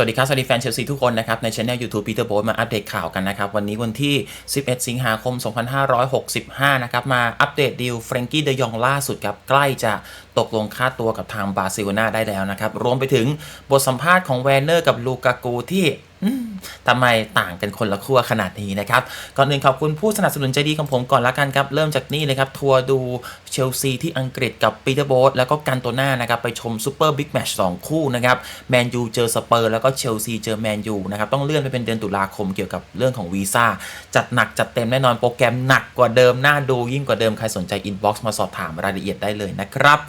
สวัสดีครับ สวัสดีแฟนเชลซีทุกคนนะครับ ในช anel YouTube Peter b o a t มาอัปเดตข่าวกันนะครับ วันนี้วันที่ 11 สิงหาคม 2565 นะครับ มาอัปเดตดีลเฟรงกี้เดยองล่าสุดครับ ใกล้จะตกลงค่าตัวกับทางบาร์เซโลนาได้แล้วนะครับ รวมไปถึงบทสัมภาษณ์ของแวนเนอร์กับลูกากูที่ ทำไมต่างกันคนละขั้วขนาดนี้นะครับ ก่อนอื่นขอบคุณผู้สนับสนุนใจดีของผมก่อนละกันครับ เริ่มจากนี่เลยครับ ทัวร์ดูเชลซีที่อังกฤษกับปีเตอร์โบสแล้วก็กันโตน่านะครับ ไปชมซูเปอร์บิ๊กแมชสองคู่นะครับ แมนยูเจอสเปอร์แล้วก็เชลซีเจอแมนยูนะครับ ต้องเลื่อนไปเป็นเดือนตุลาคมเกี่ยวกับเรื่องของวีซ่า จัดหนักจัดเต็มแน่นอนโปรแกรมหนักกว่าเดิมน่าดูยิ่งกว่าเดิมใครสนใจอินบ็อกซ์มาสอบถามรายละเอียดได้เลยนะครับ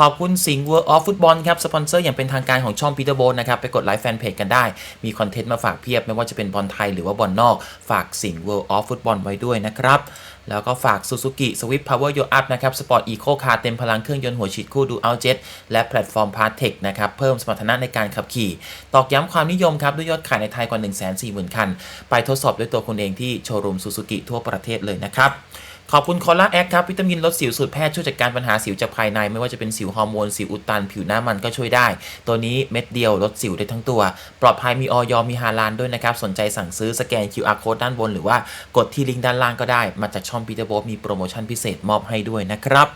ขอบคุณสิงห์ World of Football ครับ สปอนเซอร์อย่างเป็นทางการของช่อง Peter b o นนะครับ ไปกดไลค์แฟนเพจกันได้ มีคอนเทนต์มาฝากเพียบ ไม่ว่าจะเป็นบอลไทยหรือว่าบอลนอก ฝากสิงห์ World of Football ไว้ด้วยนะครับ แล้วก็ฝาก Suzuki Swift Power Your Up นะครับ Sport Eco Car เต็มพลังเครื่องยนต์หัวฉีดคู่ดู Out Jet และแพลตฟอร์ม p a r t e c h นะครับเพิ่มสมรรถนะในการขับขี่ ตอกย้ำความนิยมครับด้วยยอดขายในไทยกว่า 140,000 คัน ไปทดสอบด้วยตัวคุณเองที่โชว์รูม Suzuki ทั่วประเทศเลยนะครับ ขอบคุณคอล่าแอคครับวิตามินลดสิวสูตรแพทย์ช่วยจัดการปัญหาสิวจากภายใน ไม่ว่าจะเป็นสิวฮอร์โมนสิวอุดตัน ผิวหน้ามันก็ช่วยได้ ตัวนี้เม็ดเดียวลดสิวได้ทั้งตัว ปลอดภัยมีออยมีฮาลานด้วยนะครับ สนใจสั่งซื้อสแกน QR code ด้านบน หรือว่ากดที่ลิงก์ด้านล่างก็ได้ มาจากช่องปีเตอร์โบมีโปรโมชั่นพิเศษมอบให้ด้วยนะครับ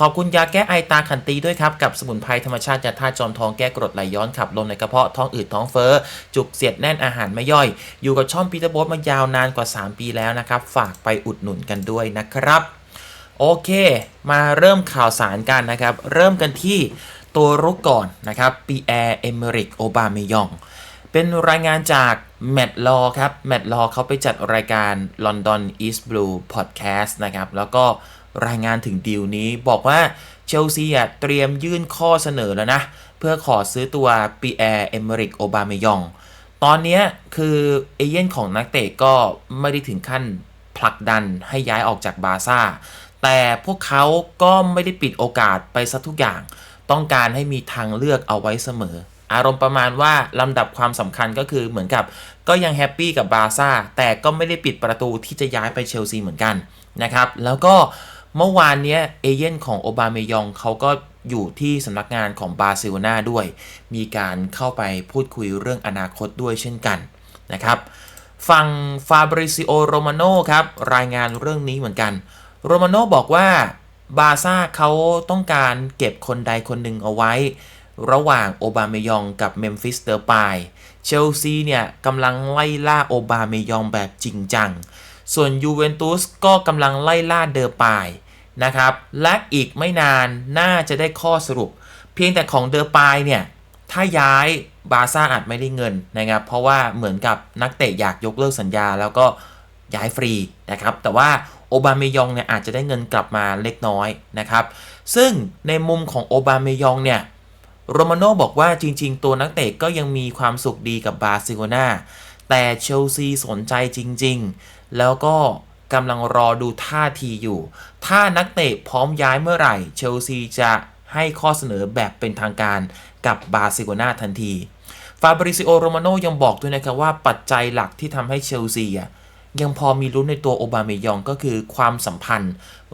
ขอบคุณยาแก้ไอตาขันตีด้วยครับ กับสมุนไพรธรรมชาติยาธาตุจอมทองแก้กรดไหลย้อนขับลมในกระเพาะท้องอืดท้องเฟ้อ จุกเสียดแน่นอาหารไม่ย่อย อยู่กับช่องพีเตอร์โบสมายาวนานกว่า 3 ปีแล้วนะครับ ฝากไปอุดหนุนกันด้วยนะครับ โอเค มาเริ่มข่าวสารกันนะครับ เริ่มกันที่ตัวรุกก่อนนะครับปีแอร์เอเมริกโอบาเมยองเป็นรายงานจากแมตต์ลอครับแมตต์ลอเขาไปจัดรายการ London East Blue Podcast นะครับ แล้วก็ รายงานถึงดีลนี้ บอกว่าเชลซีเตรียมยื่นข้อเสนอแล้วนะ เพื่อขอซื้อตัวปีแอร์เอมริกโอบาเมยอง ตอนนี้คือเอเย่นของนักเตะก็ไม่ได้ถึงขั้นผลักดันให้ย้ายออกจากบาซ่า แต่พวกเขาก็ไม่ได้ปิดโอกาสไปซะทุกอย่าง ต้องการให้มีทางเลือกเอาไว้เสมอ อารมณ์ประมาณว่าลำดับความสำคัญก็คือเหมือนกับก็ยังแฮปปี้กับบาซ่าแต่ก็ไม่ได้ปิดประตูที่จะย้ายไปเชลซีเหมือนกันนะครับ แล้วก็ เมื่อวานเนี้ยเอเย่นของโอบาเมยองเขาก็อยู่ที่สำนักงานของบาร์เซโลนาด้วย มีการเข้าไปพูดคุยเรื่องอนาคตด้วยเช่นกันนะครับฝั่งฟาบริซิโอโรมาโนครับรายงานเรื่องนี้เหมือนกัน โรมาโนบอกว่าบาซ่าเขาต้องการเก็บคนใดคนหนึ่งเอาไว้ ระหว่างโอบาเมยองกับเมมฟิสเดอร์ปายเชลซีเนี่ยกำลังไล่ล่าโอบาเมยองแบบจริงจัง ส่วนยูเวนตุสก็กำลังไล่ล่าเดอร์ปาย นะครับ และอีกไม่นานน่าจะได้ข้อสรุป เพียงแต่ของเดอร์ปายเนี่ย ถ้าย้ายบาซ่าอาจไม่ได้เงินนะครับ เพราะว่าเหมือนกับนักเตะอยากยกเลิกสัญญาแล้วก็ย้ายฟรีนะครับ แต่ว่าโอบาเมยองเนี่ยอาจจะได้เงินกลับมาเล็กน้อยนะครับ ซึ่งในมุมของโอบาเมยองเนี่ยโรมาโน่บอกว่าจริง ๆ ตัวนักเตะก็ยังมีความสุขดีกับบาร์เซโลนาแต่เชลซีสนใจจริง ๆ แล้วก็ กำลังรอดูท่าทีอยู่ ถ้านักเตะพร้อมย้ายเมื่อไหร่ เชลซีจะให้ข้อเสนอแบบเป็นทางการกับบาร์เซโลนาทันที ฟาบริซิโอ โรมาโนยังบอกด้วยนะครับว่าปัจจัยหลักที่ทำให้เชลซียังพอมีลุ้นในตัวโอบาเมยองก็คือความสัมพันธ์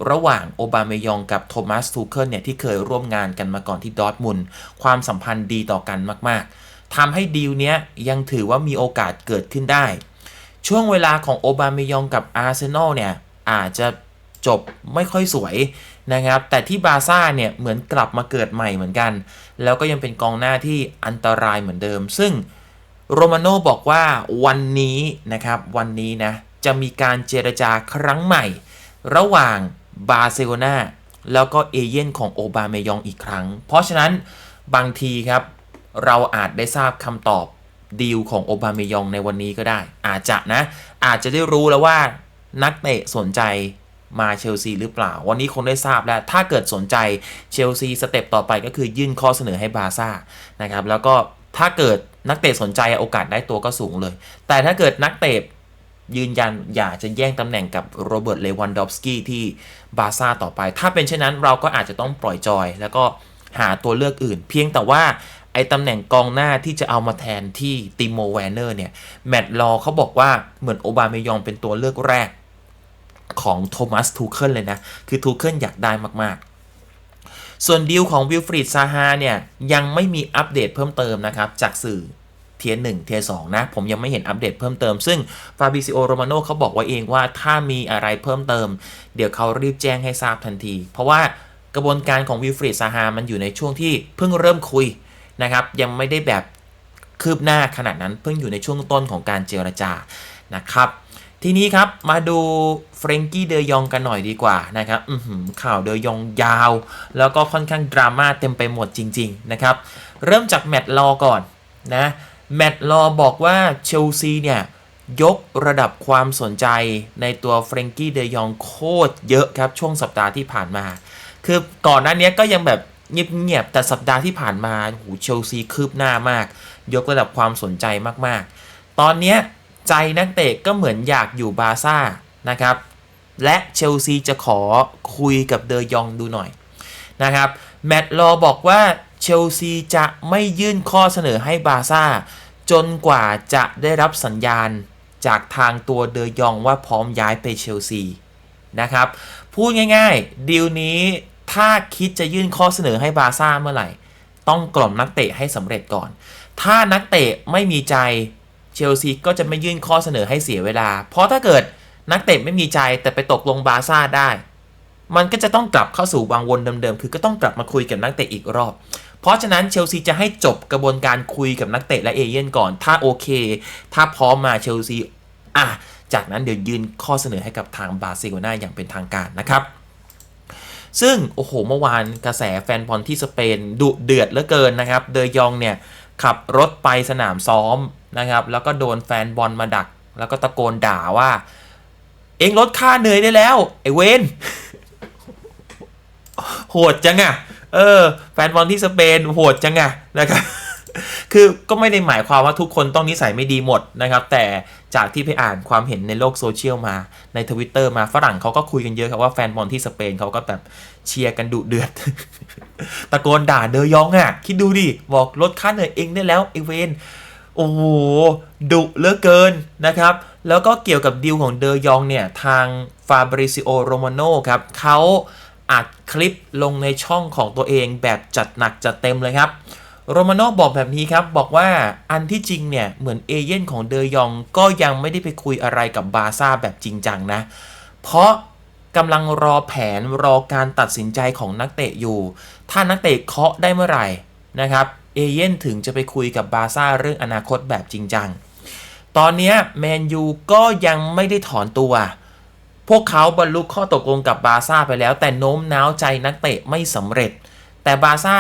ระหว่างโอบาเมยองกับโทมัสทูเคิลเนี่ยที่เคยร่วมงานกันมาก่อนที่ดอทมุนความสัมพันธ์ดีต่อกันมาก ๆทำให้ดีลเนี้ยยังถือว่ามีโอกาสเกิดขึ้นได้ ช่วงเวลาของโอบาเมยองกับอาร์เซนอลเนี่ย อาจจะจบไม่ค่อยสวยนะครับ แต่ที่บาร์ซ่าเนี่ย เหมือนกลับมาเกิดใหม่เหมือนกัน แล้วก็ยังเป็นกองหน้าที่อันตรายเหมือนเดิม ซึ่งโรมาโน่บอกว่าวันนี้นะครับ วันนี้นะ จะมีการเจรจาครั้งใหม่ ระหว่างบาร์เซโลนาแล้วก็เอเย่นของโอบาเมยองอีกครั้ง เพราะฉะนั้นบางทีครับ เราอาจได้ทราบคำตอบ ดีลของโอบาเมยองในวันนี้ก็ได้ อาจจะนะ อาจจะได้รู้แล้วว่านักเตะสนใจมาเชลซีหรือเปล่า วันนี้คงได้ทราบแล้ว ถ้าเกิดสนใจเชลซีสเต็ปต่อไปก็คือยื่นข้อเสนอให้บาซ่านะครับ แล้วก็ถ้าเกิดนักเตะสนใจโอกาสได้ตัวก็สูงเลย แต่ถ้าเกิดนักเตะยืนยันอยากจะแย่งตำแหน่งกับโรเบิร์ต เลวันดอฟสกี้ที่บาซ่าต่อไป ถ้าเป็นเช่นนั้นเราก็อาจจะต้องปล่อยจอย แล้วก็หาตัวเลือกอื่น เพียงแต่ว่า ไอตำแหน่งกองหน้าที่จะเอามาแทนที่ติโมแวนเนอร์เนี่ย แมตต์ลอเขาบอกว่าเหมือนโอบาเมยองเป็นตัวเลือกแรกของโทมัสทูเคิลเลยนะ คือทูเคิลอยากได้มาก ๆ ส่วนดีลของวิลฟรีดซาฮาเนี่ย ยังไม่มีอัปเดตเพิ่มเติมนะครับ จากสื่อเทียร์หนึ่งเทียร์สองนะ ผมยังไม่เห็นอัปเดตเพิ่มเติม ซึ่งฟาบิซิโอโรมาโนเขาบอกไว้เองว่าถ้ามีอะไรเพิ่มเติม เดี๋ยวเขารีบแจ้งให้ทราบทันที เพราะว่ากระบวนการของวิลฟรีดซาฮามันอยู่ในช่วงที่เพิ่งเริ่มคุย นะครับ ยังไม่ได้แบบคืบหน้าขนาดนั้นเพิ่งอยู่ในช่วงต้นของการเจรจานะครับ ทีนี้ครับมาดูเฟรงกี้เดยองกันหน่อยดีกว่านะครับข่าวเดยองยาว แล้วก็ค่อนข้างดราม่าเต็มไปหมดจริง ๆ นะครับ เริ่มจากแมตต์ลอก่อนนะแมตต์ลอบอกว่าเชลซีเนี่ยยกระดับความสนใจในตัวเฟรงกี้เดยองโคตรเยอะครับ ช่วงสัปดาห์ที่ผ่านมา คือก่อนหน้านี้ก็ยังแบบ เงียบๆ แต่สัปดาห์ที่ผ่านมาโอ้โหเชลซีคืบหน้ามาก ยกระดับความสนใจมากๆ ตอนนี้ใจนักเตะก็เหมือนอยากอยู่บาซ่านะครับ และเชลซีจะขอคุยกับเดยองดูหน่อยนะครับ แมตต์ลอบอกว่าเชลซีจะไม่ยื่นข้อเสนอให้บาซ่า จนกว่าจะได้รับสัญญาณจากทางตัวเดยองว่าพร้อมย้ายไปเชลซีนะครับ พูดง่ายๆ ดีลนี้ ถ้าคิดจะยื่นข้อเสนอให้บาซ่าเมื่อไหร่ ต้องกล่อมนักเตะให้สำเร็จก่อน ถ้านักเตะไม่มีใจเชลซีก็จะไม่ยื่นข้อเสนอให้เสียเวลา เพราะถ้าเกิดนักเตะไม่มีใจแต่ไปตกลงบาซ่าได้ มันก็จะต้องกลับเข้าสู่วังวนเดิมๆ คือก็ต้องกลับมาคุยกับนักเตะอีกรอบ เพราะฉะนั้นเชลซีจะให้จบกระบวนการคุยกับนักเตะและเอเย่นก่อน ถ้าโอเค ถ้าพร้อมมาเชลซี อะ จากนั้นเดี๋ยวยื่นข้อเสนอให้กับทางบาร์เซโลนาอย่างเป็นทางการนะครับ ซึ่งโอ้โหเมื่อวานกระแสแฟนบอลที่สเปนดุเดือดเหลือเกินนะครับเดยองเนี่ยขับรถไปสนามซ้อมนะครับแล้วก็โดนแฟนบอลมาดัก แล้วก็ตะโกนด่าว่า เองลดค่าเหนื่อยได้แล้ว ไอเวนโหดจังอะเออ แฟนบอลที่สเปนโหดจังอะนะครับ คือก็ไม่ได้หมายความว่าทุกคนต้องนิสัยไม่ดีหมดนะครับ แต่จากที่ไปอ่านความเห็นในโลกโซเชียลมาในทวิตเตอร์มาฝรั่งเขาก็คุยกันเยอะครับว่าแฟนบอลที่สเปนเขาก็แบบเชียร์กันดุเดือด ตะโกนด่าเดยองอะ่ะ คิดดูดิ บอกลดค่าเหนื่อยเองได้แล้วไอเวนโอ้โหดุเหลือเกินนะครับ แล้วก็เกี่ยวกับดีลของเดยองเนี่ย ทางฟาบริซิโอโรมาโนครับเขาอัดคลิปลงในช่องของตัวเองแบบจัดหนักจัดเต็มเลยครับ โรมาโนบอกแบบนี้ครับ บอกว่าอันที่จริงเนี่ย เหมือนเอเย่นของเดยองก็ยังไม่ได้ไปคุยอะไรกับบาซ่าแบบจริงจังนะ เพราะกำลังรอแผนรอการตัดสินใจของนักเตะอยู่ ถ้านักเตะเคาะได้เมื่อไหร่นะครับเอเย่นถึงจะไปคุยกับบาซ่าเรื่องอนาคตแบบจริงจัง ตอนนี้แมนยูก็ยังไม่ได้ถอนตัว พวกเขาบรรลุข้อตกลงกับบาซ่าไปแล้ว แต่โน้มน้าวใจนักเตะไม่สำเร็จ แต่บาซ่า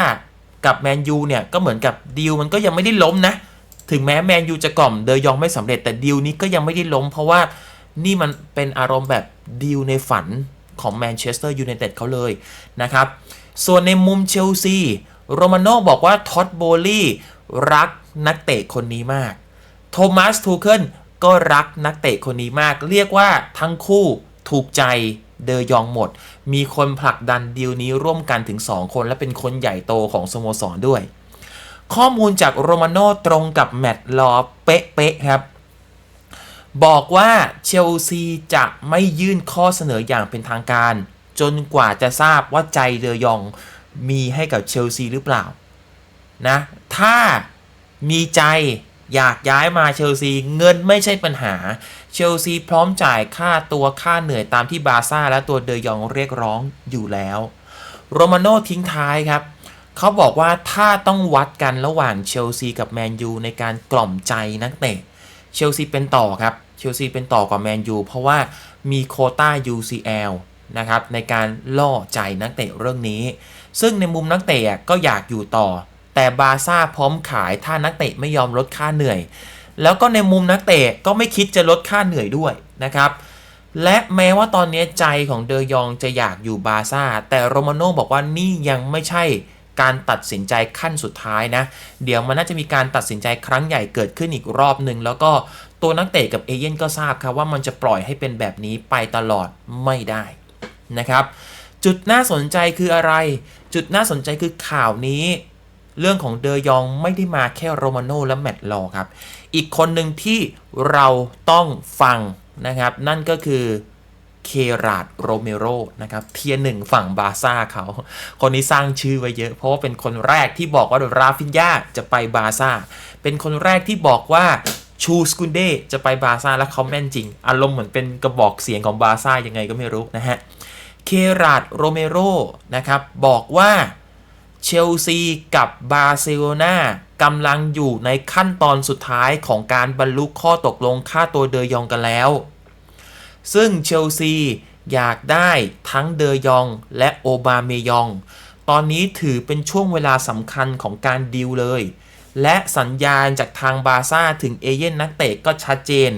กับแมนยูเนี่ยก็เหมือนกับดีลมันก็ยังไม่ได้ล้มนะ ถึงแม้แมนยูจะกล่อมเดยองไม่สำเร็จแต่ดีลนี้ก็ยังไม่ได้ล้ม เพราะว่านี่มันเป็นอารมณ์แบบดีลในฝันของแมนเชสเตอร์ยูไนเต็ดเขาเลยนะครับ ส่วนในมุมเชลซีโรมาโนบอกว่าท็อตโบลี่รักนักเตะคนนี้มาก โทมัสทูเคิลก็รักนักเตะคนนี้มาก เรียกว่าทั้งคู่ถูกใจ เดยองหมด มีคนผลักดันดีลนี้ร่วมกันถึง 2 คนและเป็นคนใหญ่โตของสโมสรด้วย ข้อมูลจากโรมาโนตรงกับแมตต์ลอเป๊ะๆครับ บอกว่าเชลซีจะไม่ยื่นข้อเสนออย่างเป็นทางการ จนกว่าจะทราบว่าใจเดยองมีให้กับเชลซีหรือเปล่านะ ถ้ามีใจอยากย้ายมาเชลซีเงินไม่ใช่ปัญหา เชลซีพร้อมจ่ายค่าตัวค่าเหนื่อยตามที่บาร์ซ่าและตัวเดยองเรียกร้องอยู่แล้ว โรมาโน่ทิ้งท้ายครับเขาบอกว่าถ้าต้องวัดกันระหว่างเชลซีกับแมนยูในการกล่อมใจนักเตะเชลซีเป็นต่อครับเชลซีเป็นต่อกว่าแมนยูเพราะว่ามีโคต้า UCL นะครับในการล่อใจนักเตะเรื่องนี้ ซึ่งในมุมนักเตะก็อยากอยู่ต่อ แต่บาร์ซ่าพร้อมขายถ้านักเตะไม่ยอมลดค่าเหนื่อย แล้วก็ในมุมนักเตะก็ไม่คิดจะลดค่าเหนื่อยด้วยนะครับ และแม้ว่าตอนนี้ใจของเดยองจะอยากอยู่บาซ่า แต่โรมาโน่บอกว่านี่ยังไม่ใช่การตัดสินใจขั้นสุดท้ายนะ เดี๋ยวมันน่าจะมีการตัดสินใจครั้งใหญ่เกิดขึ้นอีกรอบหนึ่งแล้วก็ตัวนักเตะกับเอเย่นก็ทราบครับว่ามันจะปล่อยให้เป็นแบบนี้ไปตลอดไม่ได้นะครับ จุดน่าสนใจคืออะไร จุดน่าสนใจคือข่าวนี้ เรื่องของเดยองไม่ได้มาแค่โรมาโน่และแมตต์ลอครับ อีกคนหนึ่งที่เราต้องฟังนะครับ นั่นก็คือเคราดโรเมโรนะครับเทียร์หนึ่งฝั่งบาซ่าเขา คนนี้สร้างชื่อไว้เยอะ เพราะว่าเป็นคนแรกที่บอกว่าราฟินยาจะไปบาซ่า เป็นคนแรกที่บอกว่าชูสกุนเดจะไปบาซ่าแล้วเขาแม่นจริง อารมณ์เหมือนเป็นกระบอกเสียงของบาซ่ายังไงก็ไม่รู้นะฮะ เคราดโรเมโรนะครับบอกว่า เชลซีกับบาร์เซโลนากำลังอยู่ในขั้นตอนสุดท้ายของการบรรลุข้อตกลงค่าตัวเดยองกันแล้ว ซึ่งเชลซีอยากได้ทั้งเดยองและโอบาเมยอง ตอนนี้ถือเป็นช่วงเวลาสำคัญของการดีลเลย และสัญญาณจากทางบาซ่าถึงเอเย่นนักเตะก็ชัดเจน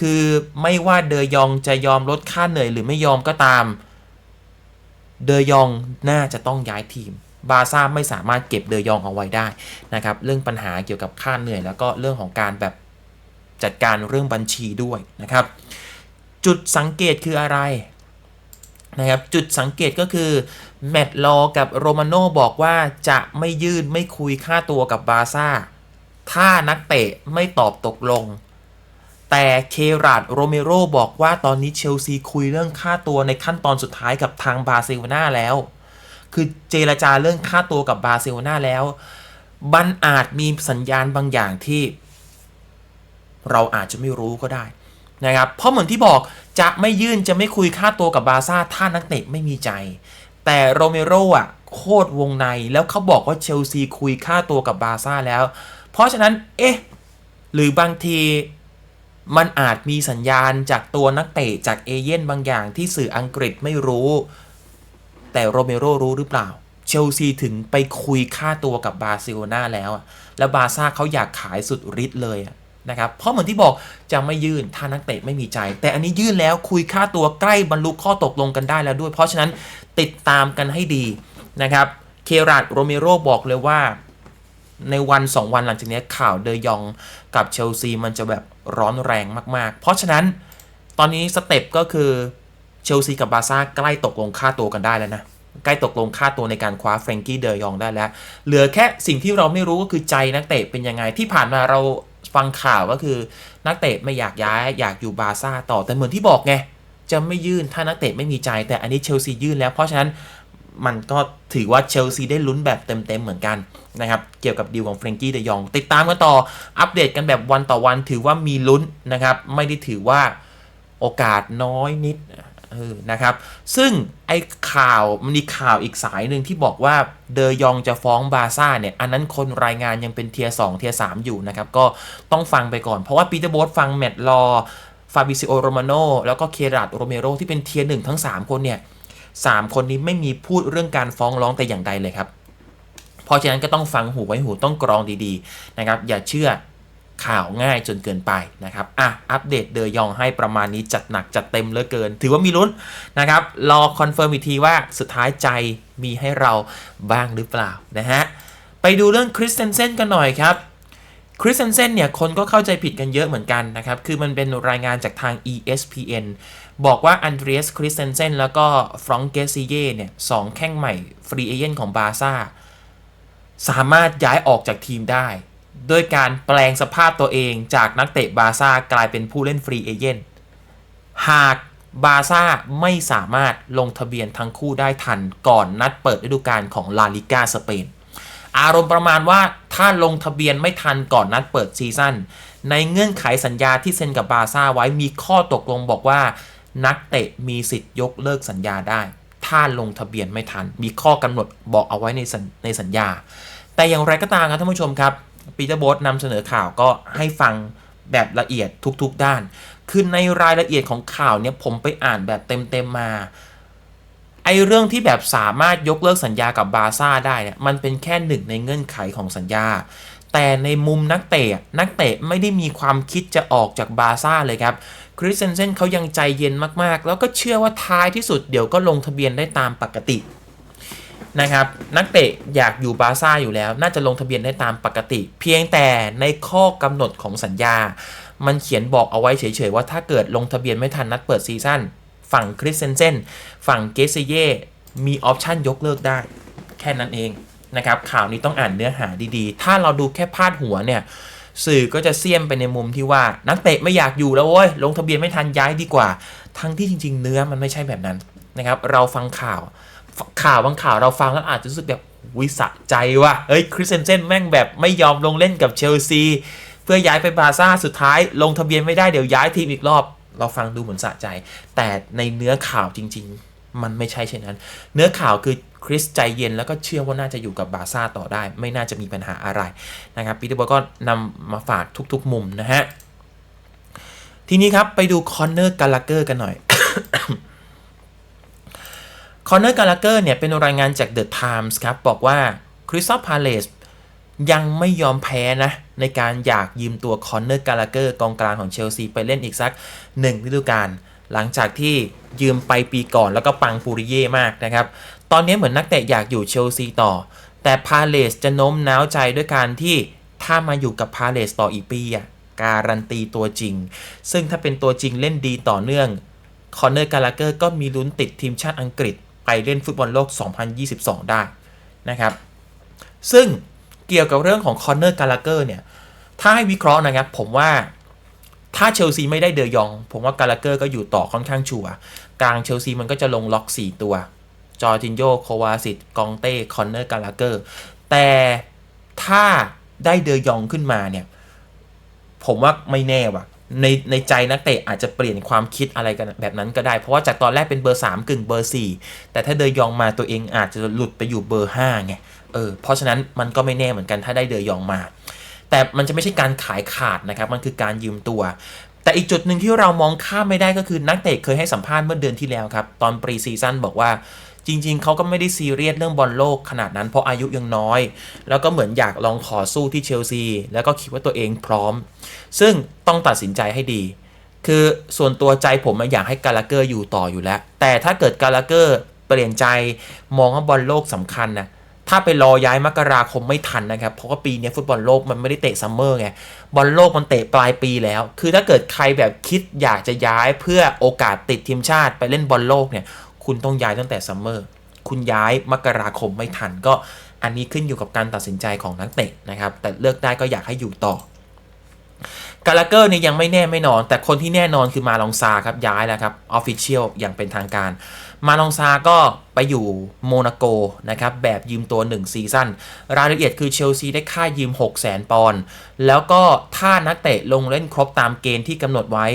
คือไม่ว่าเดยองจะยอมลดค่าเหนื่อยหรือไม่ยอมก็ตาม เดยองน่าจะต้องย้ายทีม บาซ่าไม่สามารถเก็บเดยองเอาไว้ได้นะครับ เรื่องปัญหาเกี่ยวกับค่าเหนื่อยแล้วก็เรื่องของการแบบจัดการเรื่องบัญชีด้วยนะครับ จุดสังเกตคืออะไรนะครับจุดสังเกตก็คือแมตต์ลอกับโรมาโน่บอกว่าจะไม่ยื่นไม่คุยค่าตัวกับบาซ่า ถ้านักเตะไม่ตอบตกลง แต่เคราดโรเมโรบอกว่าตอนนี้เชลซีคุยเรื่องค่าตัวในขั้นตอนสุดท้ายกับทางบาร์เซโลนาแล้ว คือเจรจาเรื่องค่าตัวกับบาร์เซโลนาแล้วบันอาจมีสัญญาณบางอย่างที่เราอาจจะไม่รู้ก็ได้นะครับ เพราะเหมือนที่บอกจะไม่ยื่นจะไม่คุยค่าตัวกับบาร์ซ่าถ้านักเตะไม่มีใจ แต่โรเมโรอะโคตรวงในแล้วเขาบอกว่าเชลซีคุยค่าตัวกับบาร์ซ่าแล้ว เพราะฉะนั้นเอ๊ะหรือบางทีมันอาจมีสัญญาณจากตัวนักเตะจากเอเย่นบางอย่างที่สื่ออังกฤษไม่รู้ แต่โรเมโรรู้หรือเปล่า เชลซีถึงไปคุยค่าตัวกับบาร์เซโลนาแล้วอะแล้วบาร์ซ่าเขาอยากขายสุดฤทธิ์เลยนะครับเพราะเหมือนที่บอกจะไม่ยื่นถ้านักเตะไม่มีใจ แต่อันนี้ยื่นแล้วคุยค่าตัวใกล้บรรลุข้อตกลงกันได้แล้วด้วย เพราะฉะนั้นติดตามกันให้ดีนะครับเคราดโรเมโรบอกเลยว่าในวัน 2 วันหลังจากนี้ข่าวเดยองกับเชลซีมันจะแบบร้อนแรงมาก ๆ เพราะฉะนั้นตอนนี้สเต็ปก็คือ เชลซีกับบาร์ซ่าใกล้ตกลงค่าตัวกันได้แล้วนะ ใกล้ตกลงค่าตัวในการคว้าเฟรนกี้เดยองได้แล้ว เหลือแค่สิ่งที่เราไม่รู้ก็คือใจนักเตะเป็นยังไงที่ผ่านมาเราฟังข่าวก็คือนักเตะไม่อยากย้ายอยากอยู่บาร์ซ่าต่อแต่เหมือนที่บอกไงจะไม่ยื่นถ้านักเตะไม่มีใจ แต่อันนี้เชลซียื่นแล้วเพราะฉะนั้นมันก็ถือว่าเชลซีได้ลุ้นแบบเต็มๆเหมือนกันนะครับ เกี่ยวกับดีลของเฟรนกี้เดยอง ติดตามกันต่ออัปเดตกันแบบวันต่อวันถือว่ามีลุ้นนะครับ ไม่ได้ถือว่าโอกาสน้อยนิด นะครับ ซึ่งไอ้ข่าวมันมีข่าวอีกสายหนึ่งที่บอกว่าเดยองจะฟ้องบาร์ซ่าเนี่ย อันนั้นคนรายงานยังเป็นเทียร์สเทียร์สอยู่นะครับ ก็ต้องฟังไปก่อน เพราะว่าปีเตอร์โบสฟังแมตต์ลอฟาบิซิโอโรมาโนแล้วก็เคราดโรเมโรที่เป็นเทียร์หนึ่งทั้ง 3 คนเนี่ยสามคนนี้ไม่มีพูดเรื่องการฟ้องร้องแต่อย่างใดเลยครับ เพราะฉะนั้นก็ต้องฟังหูไว้หูต้องกรองดีๆนะครับ อย่าเชื่อ ข่าวง่ายจนเกินไปนะครับ อะ อัปเดตเดยองให้ประมาณนี้จัดหนักจัดเต็มเหลือเกิน ถือว่ามีลุ้นนะครับ รอคอนเฟิร์มอีกทีว่าสุดท้ายใจมีให้เราบ้างหรือเปล่านะฮะ ไปดูเรื่องคริสเตนเซนกันหน่อยครับคริสเตนเซนเนี่ย คนก็เข้าใจผิดกันเยอะเหมือนกันนะครับ คือมันเป็นรายงานจากทาง ESPN บอกว่าอันเดรียสคริสเตนเซนแล้วก็ฟรองเกซิเย่เนี่ยสองแข้งใหม่ฟรีเอเจนต์ของบาร์ซ่า สามารถย้ายออกจากทีมได้ ด้วยการแปลงสภาพตัวเองจากนักเตะบาซ่ากลายเป็นผู้เล่นฟรีเอเจนต์หากบาซ่าไม่สามารถลงทะเบียนทั้งคู่ได้ทันก่อนนัดเปิดฤดูกาลของลาลิกาสเปน อารมณ์ประมาณว่าถ้าลงทะเบียนไม่ทันก่อนนัดเปิดซีซั่นในเงื่อนไขสัญญาที่เซ็นกับบาซ่าไว้มีข้อตกลงบอกว่า นักเตะมีสิทธิ์ยกเลิกสัญญาได้ ถ้าลงทะเบียนไม่ทัน มีข้อกำหนดบอกเอาไว้ในในสัญญา แต่อย่างไรก็ตามครับท่านผู้ชมครับ ปีเตอร์โบสนำเสนอข่าวก็ให้ฟังแบบละเอียดทุกๆด้าน คือในรายละเอียดของข่าวเนี่ยผมไปอ่านแบบเต็มๆมา ไอเรื่องที่แบบสามารถยกเลิกสัญญากับบาซ่าได้เนี่ยมันเป็นแค่หนึ่งในเงื่อนไขของสัญญา แต่ในมุมนักเตะนักเตะไม่ได้มีความคิดจะออกจากบาซ่าเลยครับคริสเซนเซนเขายังใจเย็นมากๆ แล้วก็เชื่อว่าท้ายที่สุดเดี๋ยวก็ลงทะเบียนได้ตามปกติ นะครับนักเตะอยากอยู่บาซ่าอยู่แล้ว น่าจะลงทะเบียนได้ตามปกติ เพียงแต่ในข้อกำหนดของสัญญา มันเขียนบอกเอาไว้เฉยๆว่าถ้าเกิดลงทะเบียนไม่ทันนัดเปิดซีซั่นฝั่งคริสเซนเซนฝั่งเกสเย่มีออปชันยกเลิกได้ แค่นั้นเองนะครับข่าวนี้ต้องอ่านเนื้อหาดีๆ ถ้าเราดูแค่พาดหัวเนี่ยสื่อก็จะเสี่ยมไปในมุมที่ว่านักเตะไม่อยากอยู่แล้วโว้ยลงทะเบียนไม่ทันย้ายดีกว่า ทั้งที่จริง ๆ เนื้อมันไม่ใช่แบบนั้นนะครับ เราฟังข่าว ข่าวบางข่าวเราฟังแล้วอาจจะรู้สึกแบบวิสะใจว่ะเอ้ยคริสเซนเซนแม่งแบบไม่ยอมลงเล่นกับเชลซี เพื่อย้ายไปบาซ่าสุดท้าย ลงทะเบียนไม่ได้เดี๋ยวย้ายทีมอีกรอบ เราฟังดูเหมือนสะใจ แต่ในเนื้อข่าวจริง ๆ มันไม่ใช่เช่นนั้น เนื้อข่าวคือคริสใจเย็นแล้วก็เชื่อว่าน่าจะอยู่กับบาซ่าต่อได้ ไม่น่าจะมีปัญหาอะไรนะครับปีเตอร์บอลก็นำมาฝากทุกๆ มุมนะฮะทีนี้ครับไปดูคอนเนอร์กาลาเกอร์กันหน่อย คอนเนอร์กาลาเกอร์เนี่ยเป็นรายงานจาก The Times ครับ บอกว่าคริสตัลพาเลสยังไม่ยอมแพ้นะ ในการอยากยืมตัวคอนเนอร์กาลาเกอร์กองกลางของเชลซีไปเล่นอีกสักหนึ่งฤดูกาลหลังจากที่ยืมไปปีก่อนแล้วก็ปังปูริเย่มากนะครับ ตอนนี้เหมือนนักเตะอยากอยู่เชลซีต่อ แต่พาเลสจะโน้มน้าวใจด้วยการที่ถ้ามาอยู่กับพาเลสต่ออีกปีอะการันตีตัวจริง ซึ่งถ้าเป็นตัวจริงเล่นดีต่อเนื่องคอนเนอร์กาลาเกอร์ก็มีลุ้นติดทีมชาติอังกฤษ ไปเล่นฟุตบอลโลก 2022 ได้นะครับ ซึ่งเกี่ยวกับเรื่องของคอนเนอร์กาลาเกอร์เนี่ย ถ้าให้วิเคราะห์นะครับ ผมว่าถ้าเชลซีไม่ได้เดยอง ผมว่ากาลาเกอร์ก็อยู่ต่อค่อนข้างชัวร์กลางเชลซีมันก็จะลงล็อก 4 ตัว จอร์จินโยโควาสิตกองเต้คอนเนอร์กาลาเกอร์แต่ถ้าได้เดยองขึ้นมาเนี่ย ผมว่าไม่แน่ว่ะ ในในใจนักเตะอาจจะเปลี่ยนความคิดอะไรกันแบบนั้นก็ได้ เพราะว่าจากตอนแรกเป็นเบอร์3กึ่งเบอร์ 4 แต่ถ้าเดยองมาตัวเองอาจจะหลุดไปอยู่เบอร์5ไงเออเพราะฉะนั้นมันก็ไม่แน่เหมือนกันถ้าได้เดยองมา แต่มันจะไม่ใช่การขายขาดนะครับ มันคือการยืมตัว แต่อีกจุดหนึ่งที่เรามองข้ามไม่ได้ก็คือนักเตะเคยให้สัมภาษณ์เมื่อเดือนที่แล้วครับ ตอนปรีซีซั่นบอกว่า จริง ๆ เขาก็ไม่ได้ซีเรียสเรื่องบอลโลกขนาดนั้นเพราะอายุยังน้อย แล้วก็เหมือนอยากลองขอสู้ที่เชลซี แล้วก็คิดว่าตัวเองพร้อม ซึ่งต้องตัดสินใจให้ดี คือส่วนตัวใจผมอยากให้กาลาเกอร์อยู่ต่ออยู่แล้ว แต่ถ้าเกิดกาลาเกอร์เปลี่ยนใจมองว่าบอลโลกสำคัญนะถ้าไปรอย้ายมกราคมไม่ทันนะครับ เพราะว่าปีนี้ฟุตบอลโลกมันไม่ได้เตะซัมเมอร์ไง บอลโลกมันเตะปลายปีแล้ว คือถ้าเกิดใครแบบคิดอยากจะย้ายเพื่อโอกาสติดทีมชาติไปเล่นบอลโลกเนี่ย คุณต้องย้ายตั้งแต่ซัมเมอร์คุณย้ายมกราคมไม่ทันก็อันนี้ขึ้นอยู่กับการตัดสินใจของนักเตะนะครับ แต่เลือกได้ก็อยากให้อยู่ต่อกาลาเกอร์เนี่ยยังไม่แน่ไม่นอน แต่คนที่แน่นอนคือมาลองซาครับย้ายแล้วครับออฟฟิเชียลอย่างเป็นทางการ มาลองซาก็ไปอยู่โมนาโกนะครับแบบยืมตัว 1 ซีซั่นรายละเอียดคือเชลซีได้ค่ายืม 6 0 0 0 0 0 ปอนด์แล้วก็ถ้านักเตะลงเล่นครบตามเกณฑ์ที่กำหนดไว้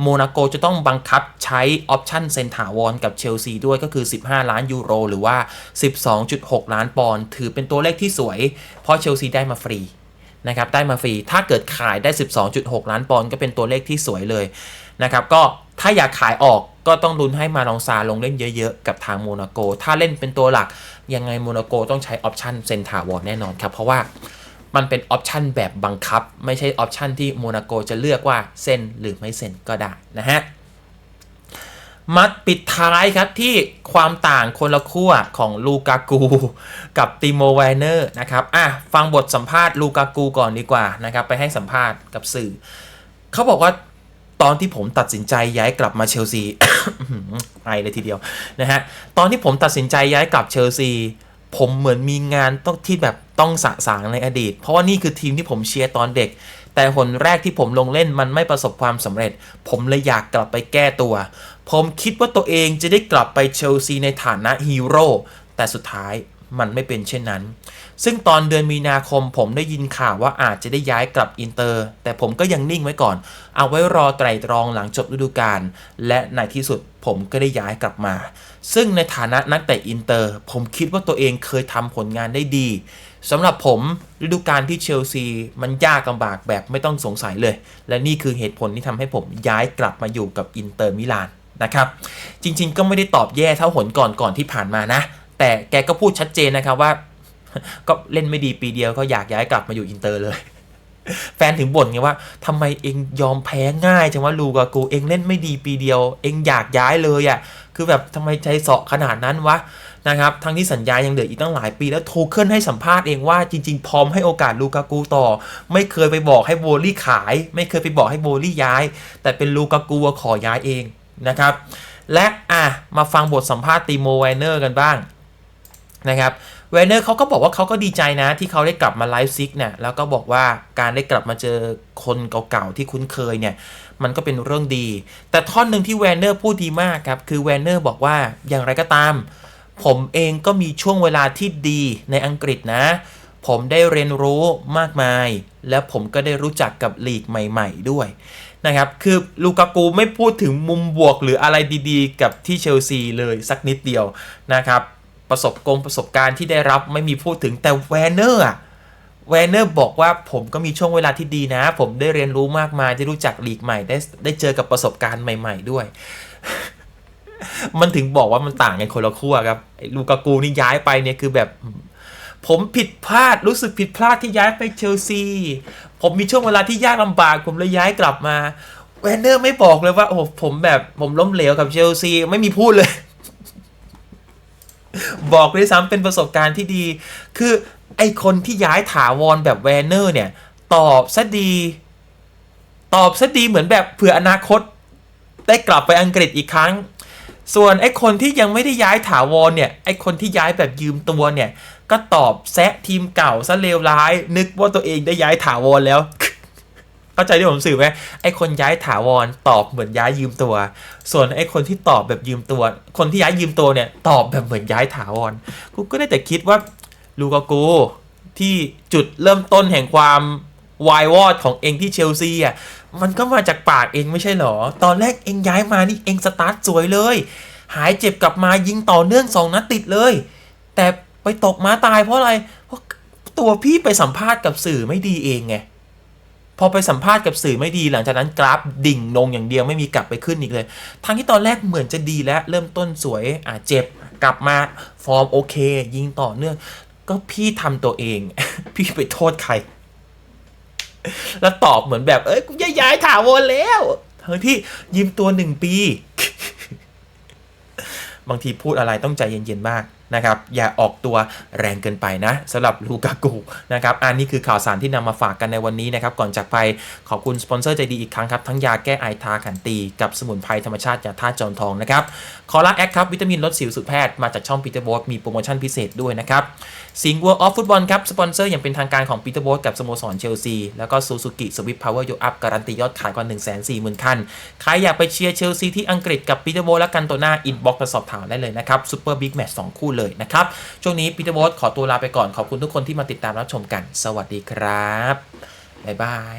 โมนาโกจะต้องบังคับใช้ออปชั่นเซนถาวรกับเชลซีด้วยก็คือ 15 ล้านยูโร หรือว่า 12.6 ล้านปอนด์ถือเป็นตัวเลขที่สวย เพราะเชลซีได้มาฟรีนะครับได้มาฟรี ถ้าเกิดขายได้ 12.6 ล้านปอนด์ก็เป็นตัวเลขที่สวยเลยนะครับก็ถ้าอยากขายออก ก็ต้องลุ้นให้มาลองซาลงเล่นเยอะๆ กับทางโมนาโก ถ้าเล่นเป็นตัวหลัก ยังไงโมนาโกต้องใช้ออปชันเซนถาวอร์แน่นอนครับ เพราะว่ามันเป็นออปชันแบบบังคับ ไม่ใช่ออปชันที่โมนาโกจะเลือกว่าเซ็นหรือไม่เซ็นก็ได้นะฮะมาปิดท้ายครับที่ความต่างคนละขั้วของลูกากูกับติโมไวเนอร์นะครับ อะ ฟังบทสัมภาษณ์ลูกากูก่อนดีกว่านะครับ ไปให้สัมภาษณ์กับสื่อ เขาบอกว่า ตอนที่ผมตัดสินใจย้ายกลับมาเชลซีไอเลยทีเดียวนะฮะตอนที่ผมตัดสินใจย้ายกลับเชลซีผมเหมือนมีงานต้องที่แบบต้องสะสางในอดีต เพราะว่านี่คือทีมที่ผมเชียร์ตอนเด็ก แต่หนแรกที่ผมลงเล่นมันไม่ประสบความสำเร็จ ผมเลยอยากกลับไปแก้ตัว ผมคิดว่าตัวเองจะได้กลับไปเชลซีในฐานะฮีโร่แต่สุดท้าย มันไม่เป็นเช่นนั้น ซึ่งตอนเดือนมีนาคมผมได้ยินข่าวว่าอาจจะได้ย้ายกลับอินเตอร์ แต่ผมก็ยังนิ่งไว้ก่อน เอาไว้รอไตรตรองหลังจบฤดูกาลและในที่สุดผมก็ได้ย้ายกลับมา ซึ่งในฐานะนักเตะอินเตอร์ ผมคิดว่าตัวเองเคยทำผลงานได้ดีสำหรับผมฤดูกาลที่เชลซีมันยากลำบากแบบไม่ต้องสงสัยเลย และนี่คือเหตุผลที่ทำให้ผมย้ายกลับมาอยู่กับอินเตอร์มิลานนะครับ จริงๆก็ไม่ได้ตอบแย่เท่าหนก่อนก่อนที่ผ่านมานะ แต่แกก็พูดชัดเจนนะครับว่า ก็เล่นไม่ดีปีเดียวก็อยากย้ายกลับมาอยู่อินเตอร์เลย แฟนถึงบ่นไงว่าทำไมเองยอมแพ้ง่ายจังว่าลูกากูเองเล่นไม่ดีปีเดียว เองอยากย้ายเลยอะ่ะคือแบบทำไมใจเสาะขนาดนั้นวะนะครับทั้งที่สัญญายังเหลืออีกตั้งหลายปีแล้วโทเคิลให้สัมภาษณ์เองว่าจริงๆ พร้อมให้โอกาสลูกากูต่อ ไม่เคยไปบอกให้โบลี่ขาย ไม่เคยไปบอกให้โบลี่ย้าย แต่เป็นลูกากูขอย้ายเองนะครับ และอะมาฟังบทสัมภาษณ์ตีโมไวเนอร์กันบ้าง นะครับเวเนอร์เขาก็บอกว่าเขาก็ดีใจนะที่เขาได้กลับมาไลฟ์ซิกเนี่ยแล้วก็บอกว่าการได้กลับมาเจอคนเก่าๆที่คุ้นเคยเนี่ยมันก็เป็นเรื่องดี แต่ท่อนหนึ่งที่แวนเนอร์พูดดีมากครับคือแวนเนอร์บอกว่าอย่างไรก็ตาม ผมเองก็มีช่วงเวลาที่ดีในอังกฤษนะ ผมได้เรียนรู้มากมาย แล้วผมก็ได้รู้จักกับลีกใหม่ ๆ ด้วยนะครับ คือลูกากูไม่พูดถึงมุมบวกหรืออะไรดีๆ กับที่เชลซีเลยสักนิดเดียวนะครับ ประสบกงประสบการณ์ที่ได้รับไม่มีพูดถึงแต่แวนเนอร์อะแวนเนอร์บอกว่าผมก็มีช่วงเวลาที่ดีนะ ผมได้เรียนรู้มากมายได้รู้จักลีกใหม่ ได้ได้เจอกับประสบการณ์ใหม่ ๆ ด้วย มันถึงบอกว่ามันต่างกันคนละขั้วครับไอ้ลูกากูนี่ย้ายไปเนี่ยคือแบบ ผมผิดพลาดรู้สึกผิดพลาดที่ย้ายไปเชลซีผมมีช่วงเวลาที่ยากลำบาก ผมเลยย้ายกลับมาแวนเนอร์ไม่บอกเลยว่าโอ้โหผมแบบผมล้มเหลวกับเชลซีไม่มีพูดเลย บอกด้วยซ้ำเป็นประสบการณ์ที่ดี คือไอคนที่ย้ายถาวรแบบแวนเนอร์เนี่ย ตอบซะดี ตอบซะดีเหมือนแบบเผื่ออนาคต ได้กลับไปอังกฤษอีกครั้ง ส่วนไอคนที่ยังไม่ได้ย้ายถาวรเนี่ยไอคนที่ย้ายแบบยืมตัวเนี่ย ก็ตอบแซะทีมเก่าซะเลวร้าย นึกว่าตัวเองได้ย้ายถาวรแล้ว เข้าใจที่ผมสื่อไหมไอ้คนย้ายถาวรตอบเหมือนย้ายยืมตัว ส่วนไอ้คนที่ตอบแบบยืมตัว คนที่ย้ายยืมตัวเนี่ยตอบแบบเหมือนย้ายถาวรกูก็ได้แต่คิดว่าลูกากูที่จุดเริ่มต้นแห่งความวายวอดของเองที่เชลซีอะมันก็มาจากปากเองไม่ใช่เหรอ ตอนแรกเองย้ายมานี่เองสตาร์ทสวยเลย หายเจ็บกลับมายิงต่อเนื่องสองนัดติดเลย แต่ไปตกม้าตายเพราะอะไร เพราะตัวพี่ไปสัมภาษณ์กับสื่อไม่ดีเองไง พอไปสัมภาษณ์กับสื่อไม่ดีหลังจากนั้นกราฟดิ่งลงอย่างเดียวไม่มีกลับไปขึ้นอีกเลย ทั้งที่ตอนแรกเหมือนจะดีแล้วเริ่มต้นสวยอะเจ็บกลับมาฟอร์มโอเค ยิงต่อเนื่อง ก็พี่ทำตัวเอง พี่ไปโทษใคร แล้วตอบเหมือนแบบ เอ้ยกูจะย้ายถาวรแล้วทั้งที่ยืมตัวหนึ่งปี บางทีพูดอะไรต้องใจเย็นๆมาก นะครับ อย่าออกตัวแรงเกินไปนะสำหรับลูกากูนะครับ อันนี้คือข่าวสารที่นำมาฝากกันในวันนี้นะครับ ก่อนจากไปขอบคุณสปอนเซอร์ใจดีอีกครั้งครับ ทั้งยาแก้ไอทาขันตี กับสมุนไพรธรรมชาติยาธาตุจอมทองนะครับคอล่าแอคครับ วิตามินลดสิวสุดแพทย์มาจากช่องปีเตอร์โบสมีโปรโมชั่นพิเศษด้วยนะครับสิงห์วัวออฟฟุตบอลครับสปอนเซอร์อย่างเป็นทางการของปีเตอร์โบสกับสโมสรเชลซีแล้วก็ซูซูกิสวิปพาวเวอร์โยอัพการันตียอดขายกว่า1 4 0 0 0 0คันใครอยากไปเชียร์เชลซีที่อังกฤษกับปีเตอร์โบสและกันโตนาอินบ็อกซ์สอบถามได้เลยนะครับซูเปอร์บิ๊กแมตช์สองคู่ลยนะครับ ช่วงนี้ปีเตอร์บอสขอตัวลาไปก่อนขอบคุณทุกคนที่มาติดตามรับชมกัน สวัสดีครับบ๊ายบาย